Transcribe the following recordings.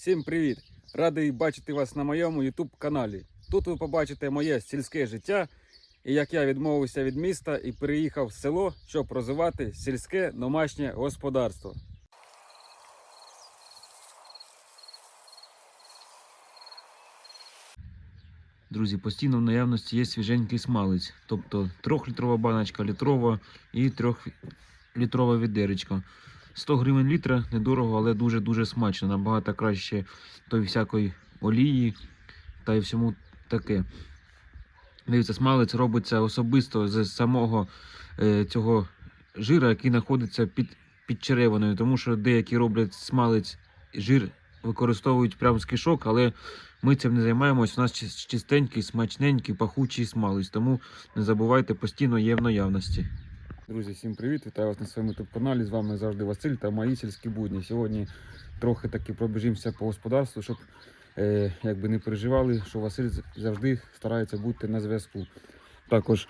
Всім привіт! Радий бачити вас на моєму YouTube каналі. Тут ви побачите моє сільське життя і як я відмовився від міста і переїхав в село, щоб розвивати сільське домашнє господарство. Друзі, постійно в наявності є свіженький смалець, тобто 3-літрова баночка, літрова і 3-літрова відеречко. 100 гривень літра недорого, але дуже-дуже смачно. Набагато краще той всякої олії та й всьому таке. Дивіться, смалець робиться особисто з самого е, цього жира, який знаходиться під, під черевиною, тому що деякі роблять смалець жир використовують прямо з кишок, але ми цим не займаємось. У нас чистенький, смачненький, пахучий смалець, тому не забувайте, постійно є в наявності. Друзі, всім привіт! Вітаю вас на своєму youtube каналі. З вами завжди Василь та мої сільські будні. Сьогодні трохи таки пробіжимося по господарству, щоб е, якби не переживали, що Василь завжди старається бути на зв'язку. Також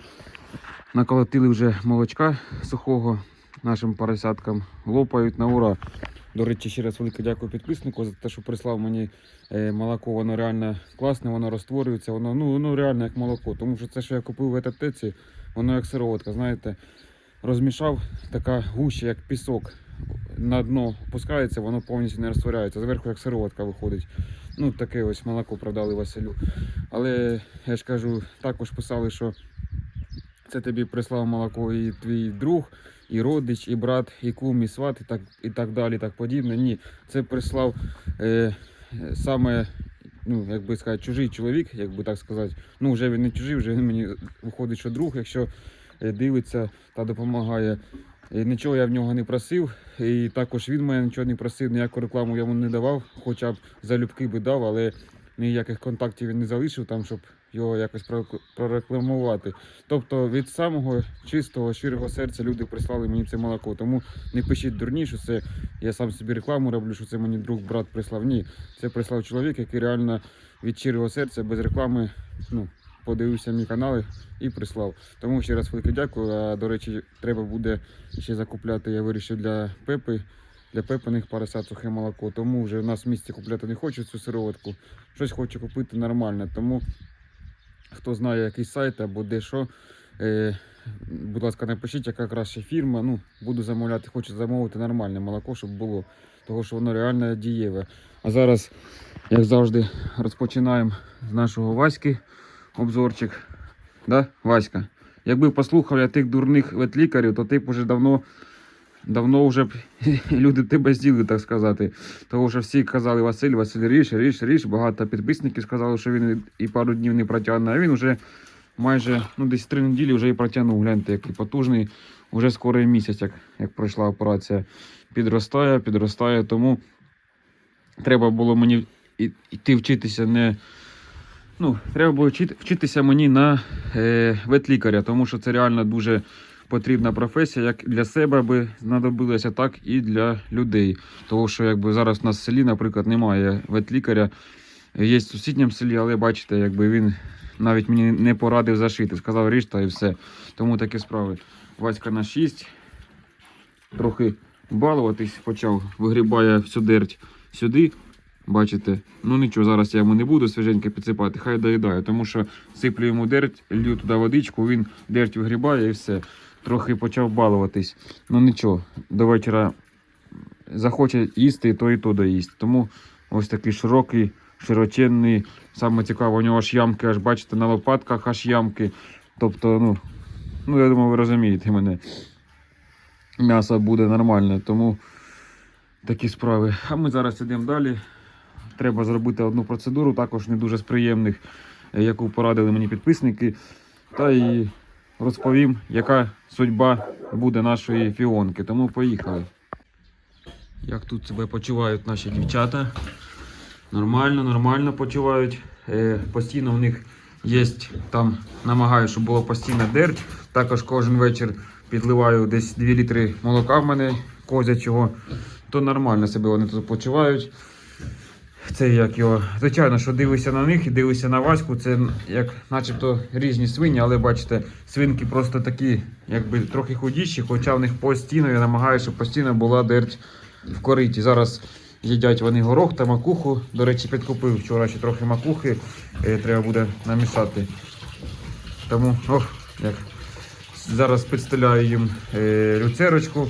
наколотили вже молочка сухого нашим поросяткам, лопають на ура. До речі, ще раз велике дякую підписнику за те, що прислав мені е, молоко. Воно реально класне, воно розтворюється, воно ну, воно реально як молоко. Тому що це, що я купив в етаптеці, воно як сироватка, знаєте, розмішав така гуща, як пісок. На дно опускається, воно повністю не розтворяється. Зверху як сироватка виходить. Ну, таке ось молоко продали Василю. Але я ж кажу, також писали, що це тобі прислав молоко і твій друг, і родич, і брат, і кум, і сват, і так, і так далі, і так подібне. Ні, це прислав е, саме, ну, як би сказати, чужий чоловік, як би так сказати. Ну, вже він не чужий, вже він мені виходить, що друг, якщо дивиться та допомагає. Нічого я в нього не просив, і також він мене нічого не просив, ніяку рекламу я йому не давав, хоча б залюбки би дав, але ніяких контактів він не залишив там, щоб його якось прорекламувати. Тобто від самого чистого, щирого серця люди прислали мені це молоко. Тому не пишіть дурні, що це я сам собі рекламу роблю, що це мені друг, брат прислав. Ні, це прислав чоловік, який реально від щирого серця, без реклами, ну, подивився мій канал і прислав. Тому ще раз велике дякую. А до речі, треба буде ще закупляти. Я вирішив для Пепи. Для пепаних поросят сухе молоко. Тому вже в нас в місті купляти не хочу цю сироватку. Щось хочу купити нормальне. Тому хто знає якийсь сайт або де що, е, будь ласка, напишіть, яка краща фірма. Ну, буду замовляти, хочу замовити нормальне молоко, щоб було. Тому що воно реально дієве. А зараз, як завжди, розпочинаємо з нашого Васьки обзорчик. Да, Васька? Якби послухав я тих дурних ветлікарів, то ти б уже давно. Давно вже б люди тебе з'їли, так сказати. Тому що всі казали Василь, Василь ріж, ріж, ріж. Багато підписників сказали, що він і пару днів не протягне. А він вже майже ну, десь три неділі вже і протягнув. Гляньте, який потужний. Уже скоро місяць, як, як пройшла операція. Підростає, підростає. Тому треба було мені йти вчитися не. Ну, треба було вчитися мені на е, ветлікаря, тому що це реально дуже потрібна професія, як для себе би знадобилася, так і для людей. Тому що якби зараз у нас в селі, наприклад, немає ветлікаря. Є в сусідньому селі, але бачите, якби він навіть мені не порадив зашити. Сказав ріж та і все. Тому такі справи. Васька на 6. Трохи балуватись почав, вигрібає всю дерть сюди. Бачите, ну нічого, зараз я йому не буду свіженьке підсипати, хай доїдає, тому що сиплю йому дерть, лью туди водичку, він дерть вигрібає і все. Трохи почав балуватись. Ну нічого, до вечора захоче їсти, то і то доїсть. Тому ось такий широкий, широченний. Саме цікаво, у нього аж ямки, аж бачите, на лопатках аж ямки. Тобто, ну, ну я думаю, ви розумієте мене. М'ясо буде нормальне, тому такі справи. А ми зараз йдемо далі. Треба зробити одну процедуру, також не дуже з приємних, е, яку порадили мені підписники. Та і розповім, яка судьба буде нашої фіонки. Тому поїхали. Як тут себе почувають наші дівчата? Нормально, нормально почувають. Е, постійно в них є там, намагаю, щоб було постійно дерть. Також кожен вечір підливаю десь 2 літри молока в мене козячого. То нормально себе вони тут почувають. Це як його. Звичайно, що дивишся на них і дивишся на Ваську, це як начебто різні свині, але бачите, свинки просто такі, якби трохи худіші, хоча в них постійно я намагаюся, щоб постійно була дерть в кориті. Зараз їдять вони горох та макуху. До речі, підкупив вчора ще трохи макухи, е, треба буде намішати. Тому, ох, як зараз підстеляю їм е, люцерочку,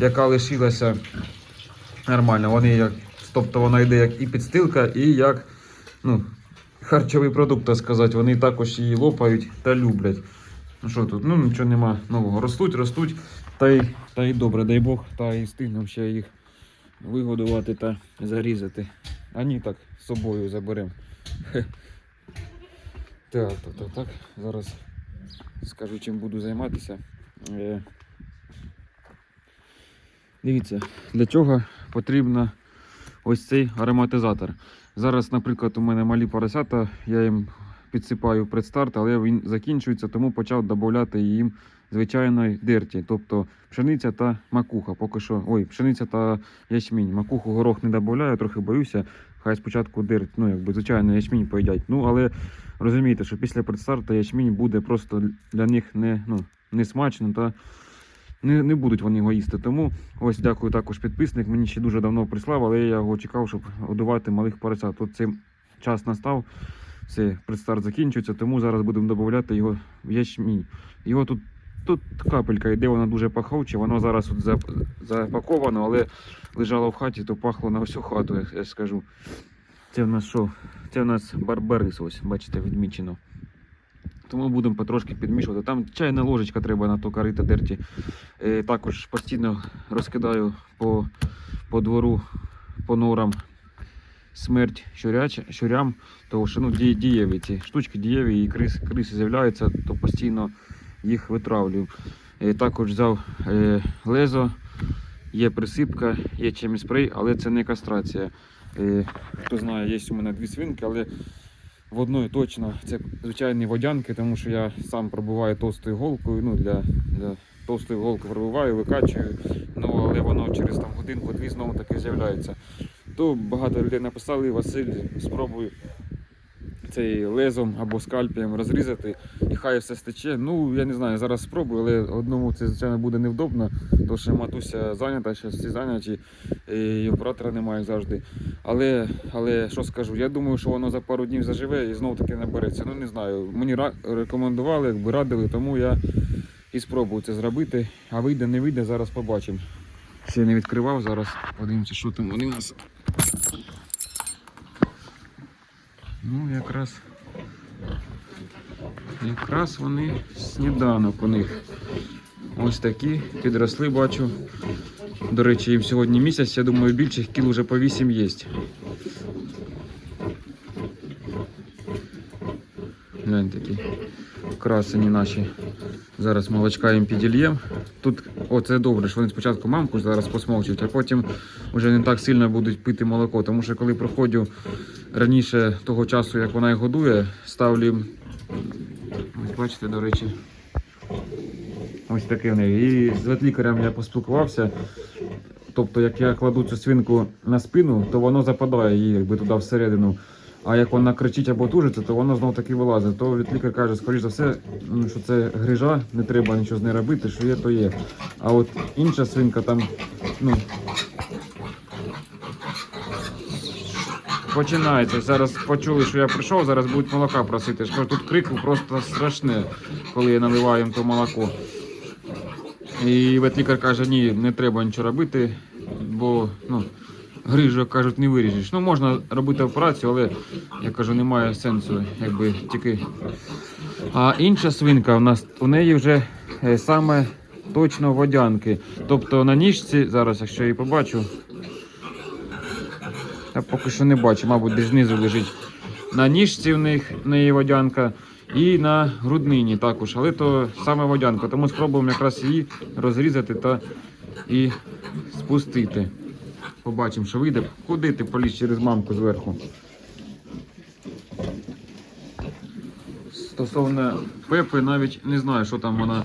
яка лишилася. Нормально, вони як, тобто вона йде як і підстилка, і як ну, харчовий продукт, так сказати. Вони також її лопають та люблять. Ну що тут? Ну нічого нема нового. Ростуть, ростуть, та й, та й добре, дай Бог, та й встигнемо ще їх вигодувати та зарізати. А ні, так, з собою заберемо. Так, так, так, так. Зараз скажу, чим буду займатися. Е, Дивіться, для чого потрібно ось цей ароматизатор. Зараз, наприклад, у мене малі поросята, я їм підсипаю предстарт, але він закінчується, тому почав додати їм звичайної дерті, тобто пшениця та макуха. Поки що, ой, пшениця та ячмінь. Макуху горох не додаю, трохи боюся. Хай спочатку дерть, ну якби звичайно ячмінь поїдять. Ну але розумієте, що після предстарту ячмінь буде просто для них не, ну, не смачно та не, не будуть вони його їсти. Тому ось дякую також підписник. Мені ще дуже давно прислав, але я його чекав, щоб годувати малих поросят. Тут цей час настав, все, предстарт закінчується, тому зараз будемо додати його в ячмінь. Його тут, тут капелька йде, вона дуже пахуча, воно зараз тут запаковано, але лежало в хаті, то пахло на всю хату, я, скажу. Це в нас що? Це в нас барбарис, ось, бачите, відмічено. Тому будемо потрошки підмішувати. Там чайна ложечка треба на то карита дерті. Е, також постійно розкидаю по, по двору, по норам смерть щуряч, щурям, тому що ну, ді- дієві ці штучки дієві і крис, криси з'являються, то постійно їх витравлюю. Е, також взяв е, лезо, є присипка, є чимось спрей, але це не кастрація. Хто знає, є у мене дві свинки, але в одної точно це звичайні водянки, тому що я сам пробиваю товстою голкою. Ну, для, для товстої голки пробиваю, викачую. Ну, але воно через там годинку-дві знову таки з'являється. То багато людей написали, Василь, спробуй цей лезом або скальпієм розрізати і хай все стече. Ну, я не знаю, зараз спробую, але одному це звичайно буде невдобно, тому що матуся зайнята, зараз всі зайняті, і оператора немає завжди. Але, але що скажу, я думаю, що воно за пару днів заживе і знову таки набереться. Ну не знаю. Мені рекомендували, якби радили, тому я і спробую це зробити. А вийде, не вийде, зараз побачимо. Ще не відкривав, зараз подивимося, що там вони у нас. Ну, якраз. Якраз вони сніданок у них. Ось такі підросли, бачу. До речі, їм сьогодні місяць, я думаю, більших кіл вже по 8 є. Глянь такі красені наші. Зараз молочка їм підільєм. Тут, о, це добре, що вони спочатку мамку зараз посмовчують, а потім вже не так сильно будуть пити молоко. Тому що коли проходжу раніше того часу, як вона їх годує, ставлю. Ось бачите, до речі. Ось таке в неї. І з ветлікарем я поспілкувався. Тобто, як я кладу цю свинку на спину, то воно западає її якби туди всередину. А як вона кричить або тужиться, то воно знов таки вилазить. То лікар каже, скоріш за все, ну, що це грижа, не треба нічого з нею робити, що є, то є. А от інша свинка там, ну. Починається. Зараз почули, що я прийшов, зараз будуть молока просити. Я тут крику просто страшне, коли я наливаю їм то молоко. І ветлікар каже, ні, не треба нічого робити, бо ну, грижу, кажуть, не виріжеш. Ну, можна робити операцію, але я кажу, немає сенсу, якби тільки. А інша свинка у нас у неї вже е, саме точно водянки. Тобто на ніжці, зараз, якщо я її побачу, я поки що не бачу, мабуть, десь знизу лежить. На ніжці в них неї водянка і на груднині також, але то саме водянка. Тому спробуємо якраз її розрізати та і спустити. Побачимо, що вийде. Куди ти поліз через мамку зверху? Стосовно Пепи, навіть не знаю, що там вона.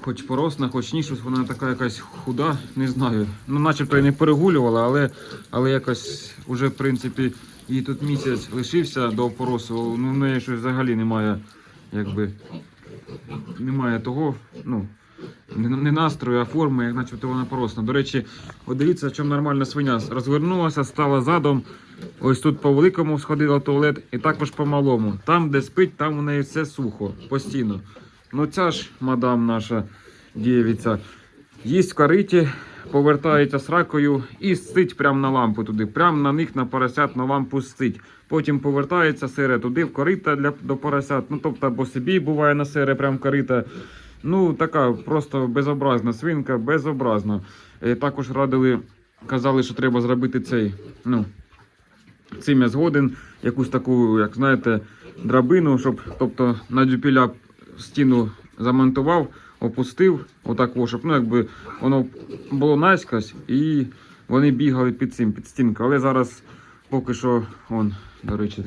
Хоч поросна, хоч ні, щось вона така якась худа, не знаю. Ну, начебто і не перегулювала, але, але якось уже, в принципі, їй тут місяць лишився до опоросу. Ну, в неї щось взагалі немає, якби, немає того. Ну, не, настрою, а форми, як начебто вона поросна. До речі, от дивіться, в чому нормальна свиня. Розвернулася, стала задом. Ось тут по великому сходила туалет і також по малому. Там, де спить, там у неї все сухо, постійно. Ну ця ж мадам наша дівиця, їсть в кариті, повертається з ракою і стить прямо на лампу туди. Прямо на них на поросят на лампу стить. Потім повертається сере туди в корита для до поросят. Ну тобто, або собі буває на сере, прям корита. Ну, така просто безобразна свинка, безобразна. Е, також радили, казали, що треба зробити цей. Ну, цим я згоден. Якусь таку, як знаєте, драбину, щоб тобто, на дюпіля стіну замонтував, опустив, отак, щоб ну, якби воно було наскось і вони бігали під цим, під стінкою. Але зараз поки що, он, до речі,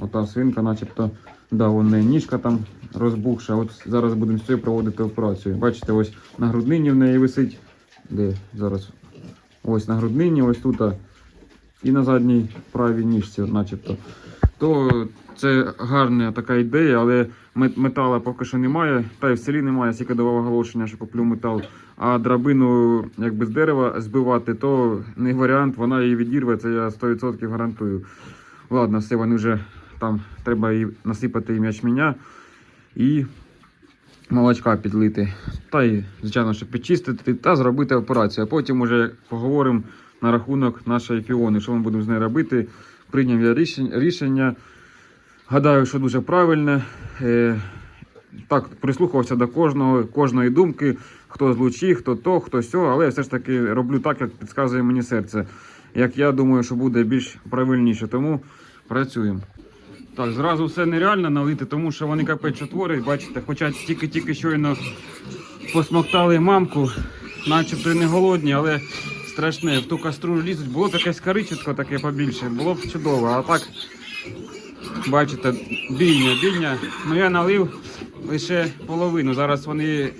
ота свинка, начебто, да, вон ніжка там розбухша. От зараз будемо з цією проводити операцію. Бачите, ось на груднині в неї висить. Де зараз? Ось на груднині, ось тут. І на задній правій ніжці, начебто. То це гарна така ідея, але мет- метала поки що немає. Та й в селі немає, стільки давав оголошення, що куплю метал. А драбину якби з дерева збивати, то не варіант, вона її відірве, це я 100% гарантую. Ладно, все, вони вже там треба і насипати і м'ячменя і молочка підлити. Та й, звичайно, щоб підчистити та зробити операцію. А потім уже поговоримо на рахунок нашої фіони, що ми будемо з нею робити. Прийняв я рішення. Гадаю, що дуже правильне. Е, так, прислухався до кожного, кожної думки, хто з хто то, хто сьо, але я все ж таки роблю так, як підказує мені серце. Як я думаю, що буде більш правильніше. Тому працюємо. Так, зразу все нереально налити, тому що вони капець що творять, бачите, хоча тільки-тільки щойно посмоктали мамку, начебто і не голодні, але страшне. В ту каструлю лізуть. Було б якесь коричетко таке побільше, було б чудово. А так, бачите, бійня, бійня. Ну я налив лише половину. Зараз вони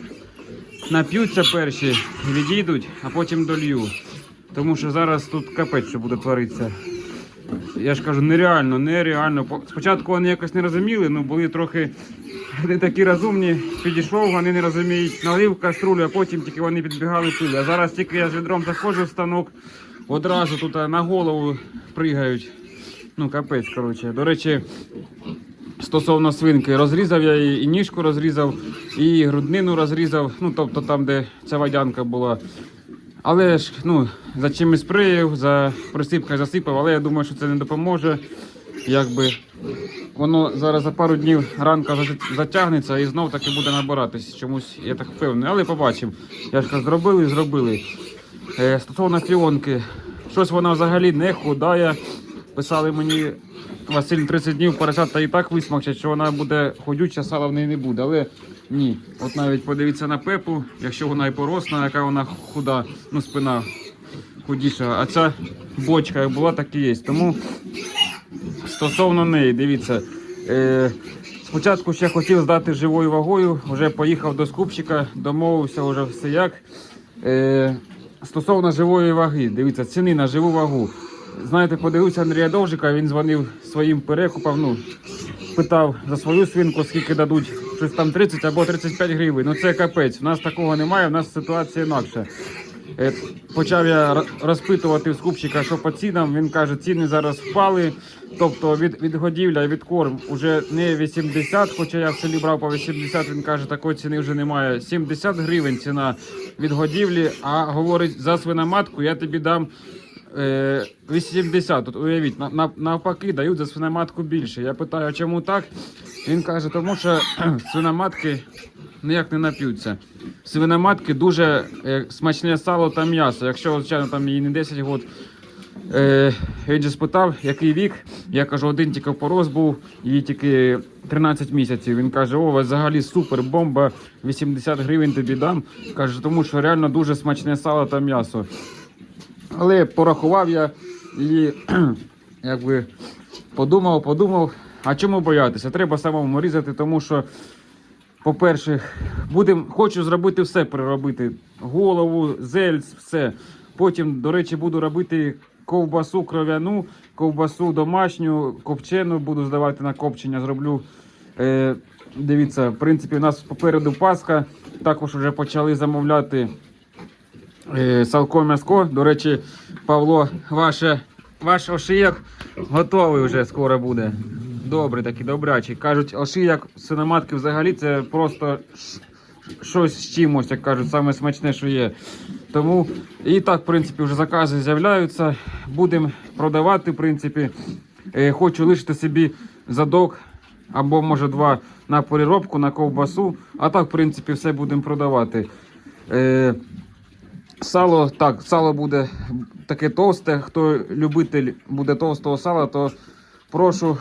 нап'ються перші, відійдуть, а потім долью. Тому що зараз тут капець, буде творитися. Я ж кажу, нереально, нереально. Спочатку вони якось не розуміли, ну були трохи не такі розумні. Підійшов, вони не розуміють, налив каструлю, а потім тільки вони підбігали пили. А зараз тільки я з відром заходжу в станок, одразу тут на голову пригають. Ну, капець, коротше. До речі, стосовно свинки, розрізав я її, і ніжку розрізав, і груднину розрізав, ну тобто там, де ця водянка була. Але ж ну, за чимось спреїв, за присипкою засипав, але я думаю, що це не допоможе. Якби воно зараз за пару днів ранка затягнеться і знов таки буде набиратись. Чомусь я так впевнений. Але побачимо. Я ж зробили, зробили. Е, стосовно фіонки, щось вона взагалі не худає. Писали мені Василь 30 днів поросята і так висмакчать, що вона буде ходюча, сала в неї не буде. Але ні. От навіть подивіться на пепу, якщо вона і поросна, яка вона худа, ну спина худіша. А ця бочка як була, так і є. Тому стосовно неї, дивіться. Е, спочатку ще хотів здати живою вагою, вже поїхав до скупщика, домовився вже все як. Е, стосовно живої ваги, дивіться, ціни на живу вагу. Знаєте, подивився Андрія Довжика, він дзвонив своїм перекупам, ну, питав за свою свинку, скільки дадуть, щось там 30 або 35 гривень. Ну це капець. У нас такого немає, у нас ситуація інакша. Е, Почав я розпитувати в скупщика, що по цінам. Він каже, ціни зараз впали. Тобто від, від годівля від корм уже не 80, хоча я в селі брав по 80, він каже, такої ціни вже немає. 70 гривень ціна від годівлі, а говорить, за свиноматку я тобі дам е, 80. От уявіть, на, на, навпаки дають за свиноматку більше. Я питаю, чому так? Він каже, тому що свиноматки ніяк не нап'ються. Свиноматки дуже е, смачне сало та м'ясо. Якщо, звичайно, там їй не 10 років. Е, він же спитав, який вік. Я кажу, один тільки порос був, їй тільки 13 місяців. Він каже: о, вас взагалі супер бомба, 80 гривень тобі дам. Каже, тому що реально дуже смачне сало та м'ясо. Але порахував я і якби подумав, подумав, а чому боятися? Треба самому різати, тому що, по-перше, будем, хочу зробити все переробити. Голову, зельц, все. Потім, до речі, буду робити ковбасу кров'яну, ковбасу домашню, копчену, буду здавати на копчення, зроблю. Е, Дивіться, в принципі, у нас попереду Пасха. Також вже почали замовляти салко м'яско. До речі, Павло, ваше, ваш ошияк готовий вже скоро буде. Добрий такий, добрячий. Кажуть, ошияк синоматки взагалі це просто щось з чимось, як кажуть, саме смачне, що є. Тому і так, в принципі, вже закази з'являються. Будемо продавати, в принципі. Е, хочу лишити собі задок або може два на переробку, на ковбасу. А так, в принципі, все будемо продавати. Е, сало, так, сало буде таке товсте. Хто любитель буде товстого сала, то прошу,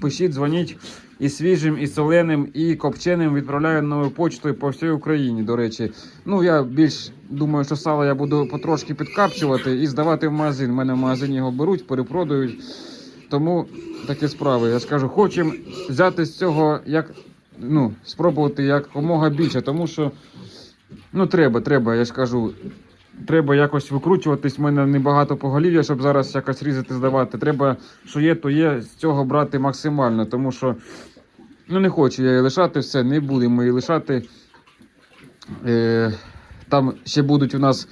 пишіть, дзвоніть. І свіжим, і соленим, і копченим відправляю новою почтою по всій Україні, до речі. Ну, я більш думаю, що сало я буду потрошки підкапчувати і здавати в магазин. У мене в магазині його беруть, перепродають. Тому такі справи. Я скажу, хочемо взяти з цього як ну, спробувати якомога більше, тому що ну треба, треба, я ж кажу. Треба якось викручуватись. У мене небагато поголів'я, щоб зараз якось різати, здавати. Треба, що є, то є, з цього брати максимально, тому що ну, не хочу я її лишати все, не будемо її лишати. Е, там ще будуть у нас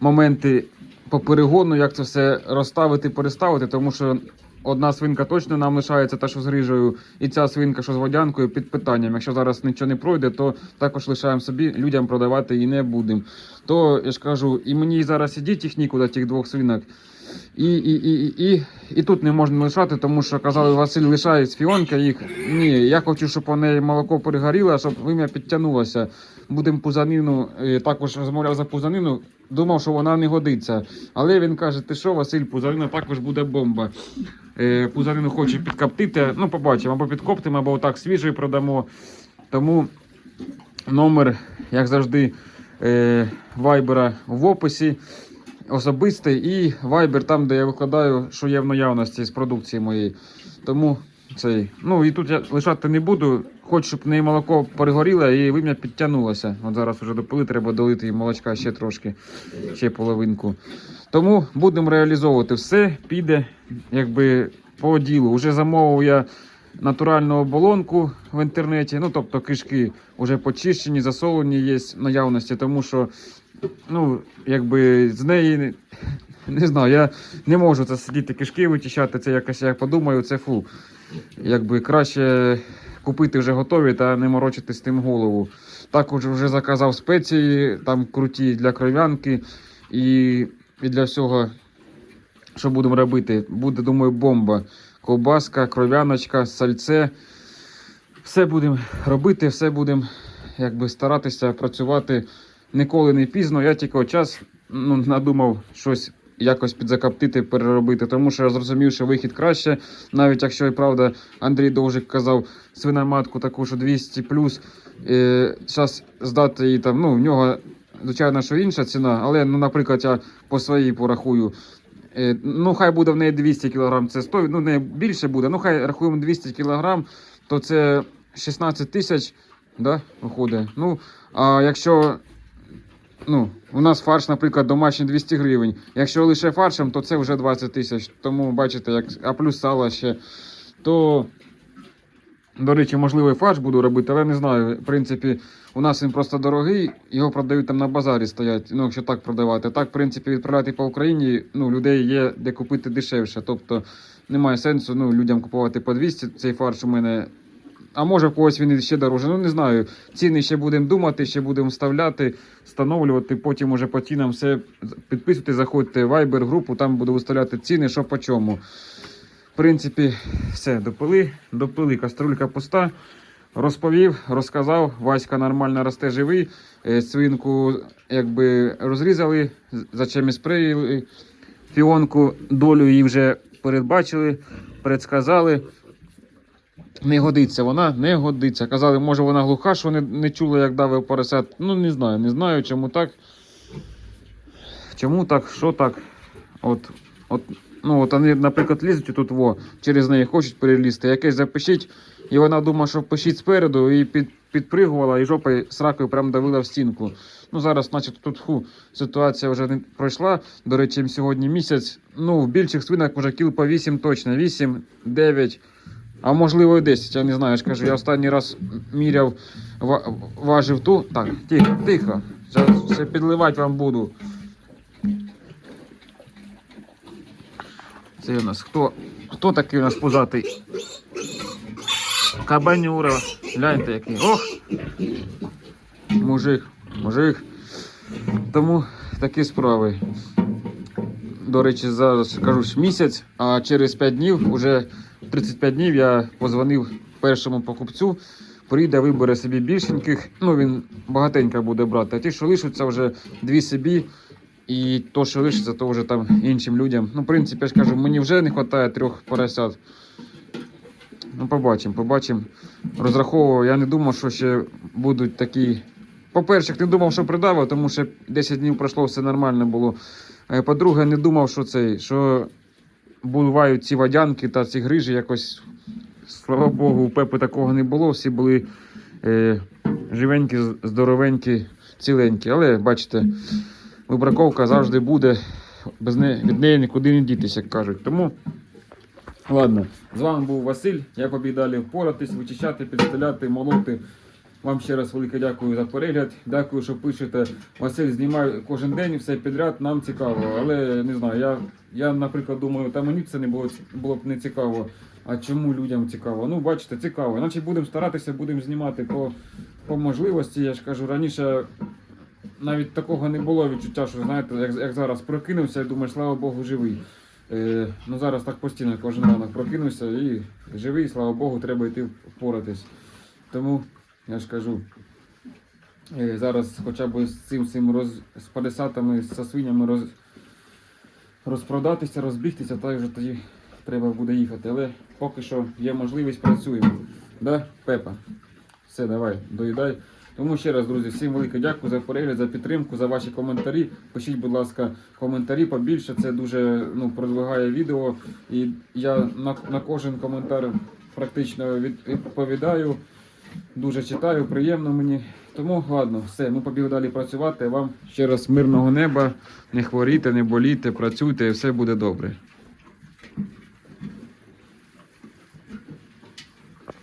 моменти по перегону, як це все розставити, переставити, тому що одна свинка точно нам лишається, та що з грижею, і ця свинка, що з водянкою, під питанням. Якщо зараз нічого не пройде, то також лишаємо собі, людям продавати її не будемо. То я ж кажу, і мені зараз іді техніку до тих двох свинок. І, і, і, і, і, і тут не можна лишати, тому що казали, Василь лишає з фіонка їх. Ні, я хочу, щоб у неї молоко перегоріло, щоб вим'я підтягнулося. Будемо пузанину, е, також розмовляв за пузанину. Думав, що вона не годиться. Але він каже: ти що, Василь, пузанина також буде бомба. Е, Пузанину хоче підкоптити. Ну, побачимо, або підкоптимо, або отак свіжою продамо. Тому номер, як завжди, е, вайбера в описі. Особистий і вайбер там, де я викладаю, що є в наявності з продукції моєї. Тому цей. Ну і тут я лишати не буду. Хочу, щоб в неї молоко перегоріло і вим'я підтягнулося. От зараз вже допили, треба долити їй молочка ще трошки, ще половинку. Тому будемо реалізовувати все, піде якби по ділу. Уже замовив я натуральну оболонку в інтернеті. Ну тобто кишки вже почищені, засолені є наявності, тому що ну, якби з неї не, не знаю, я не можу це сидіти кишки вичищати. Це якось я подумаю, це фу. Якби краще купити вже готові та не морочити з тим голову. Також вже заказав спеції, там круті для кров'янки і, і для всього, що будемо робити. Буде, думаю, бомба. Ковбаска, кров'яночка, сальце. Все будемо робити, все будемо якби старатися працювати ніколи не пізно. Я тільки час ну, надумав щось якось підзакоптити, переробити, тому що я зрозумів, що вихід краще. Навіть якщо і правда Андрій Довжик казав свиноматку таку, що 200 плюс. Е, зараз здати її там, ну, в нього, звичайно, що інша ціна, але, ну, наприклад, я по своїй порахую. Е, ну, хай буде в неї 200 кг, це 100, ну, не більше буде, ну, хай рахуємо 200 кг, то це 16 тисяч, да, виходить. Ну, а якщо ну, у нас фарш, наприклад, домашній 200 гривень. Якщо лише фаршем, то це вже 20 тисяч. Тому бачите, як, а плюс сало ще. То, до речі, можливо, фарш буду робити, але не знаю. В принципі, у нас він просто дорогий, його продають там на базарі стоять, ну, якщо так продавати. Так, в принципі, відправляти по Україні, ну, людей є де купити дешевше. Тобто немає сенсу ну, людям купувати по 200 цей фарш у мене. А може в когось він ще дороже. Ну не знаю. Ціни ще будемо думати, ще будемо вставляти, встановлювати. Потім уже по цінам все підписуйте, заходьте в Viber групу, там буду виставляти ціни, що по чому. В принципі, все, допили, допили, каструлька пуста. Розповів, розказав. Васька нормально росте живий. Е, Свинку якби розрізали, зачем і спреїли. Фіонку долю її вже передбачили, предсказали. Не годиться вона, не годиться. Казали, може вона глуха, що не, не чула, як давив поросят. Ну, не знаю, не знаю, чому так. Чому так, що так. От, от, ну, от вони, наприклад, лізуть тут во, через неї хочуть перелізти. Якесь запишіть, і вона думає, що пишіть спереду, і під, підпригувала, і жопою сракою прям давила в стінку. Ну, зараз, значить, тут ху, ситуація вже не пройшла. До речі, сьогодні місяць. Ну, в більших свинок вже кіл по 8 точно. 8, 9. А можливо і 10, я не знаю. Я ж кажу, я останній раз міряв, важив ту. Так, тихо, тихо. Зараз ще підливати вам буду. Це у нас хто? Хто такий у нас пузатий? Кабанюра. Гляньте який. Ох! Мужик, мужик. Тому такі справи. До речі, зараз кажу ж місяць, а через 5 днів, уже 35 днів я позвонив першому покупцю. Прийде, вибере собі більшеньких. Ну, він багатенько буде брати. А ті, що лишаться, вже дві собі. І то, що лишиться, то вже там іншим людям. Ну, в принципі, я ж кажу, мені вже не вистачає трьох поросят. Ну, побачимо, побачимо. Розраховував, я не думав, що ще будуть такі. По-перше, не думав, що придавив, тому що 10 днів пройшло, все нормально було. По-друге, не думав, що цей, що бувають ці водянки та ці грижі якось. Слава Богу, у Пепи такого не було. Всі були е, живенькі, здоровенькі, ціленькі. Але бачите, вибраковка завжди буде. Без неї, від неї нікуди не дітися, як кажуть. Тому, ладно, з вами був Василь. Я побіг далі впоратись, вичищати, підстеляти, молоти. Вам ще раз велике дякую за перегляд. Дякую, що пишете. Василь знімає кожен день все підряд, нам цікаво. Але не знаю, я, я наприклад, думаю, та мені це не було, було б не цікаво. А чому людям цікаво? Ну, бачите, цікаво. Значить, будемо старатися, будемо знімати по, по можливості. Я ж кажу, раніше навіть такого не було відчуття, що знаєте, як, як зараз прокинувся і думаєш, слава Богу, живий. Е, ну зараз так постійно кожен ранок прокинувся і живий, слава Богу, треба йти впоратись. Тому я ж кажу, е, зараз хоча б з цим, цим роз, з палісатами, з свинями роз, розпродатися, розбігтися, так вже тоді треба буде їхати. Але поки що є можливість, працюємо. Да, Пепа? Все, давай, доїдай. Тому ще раз, друзі, всім велике дякую за перегляд, за підтримку, за ваші коментарі. Пишіть, будь ласка, коментарі побільше. Це дуже ну, продвигає відео. І я на, на кожен коментар практично від- відповідаю. Дуже читаю, приємно мені. Тому ладно, все, ми побігли далі працювати. Вам ще раз мирного неба, не хворійте, не болійте, працюйте і все буде добре.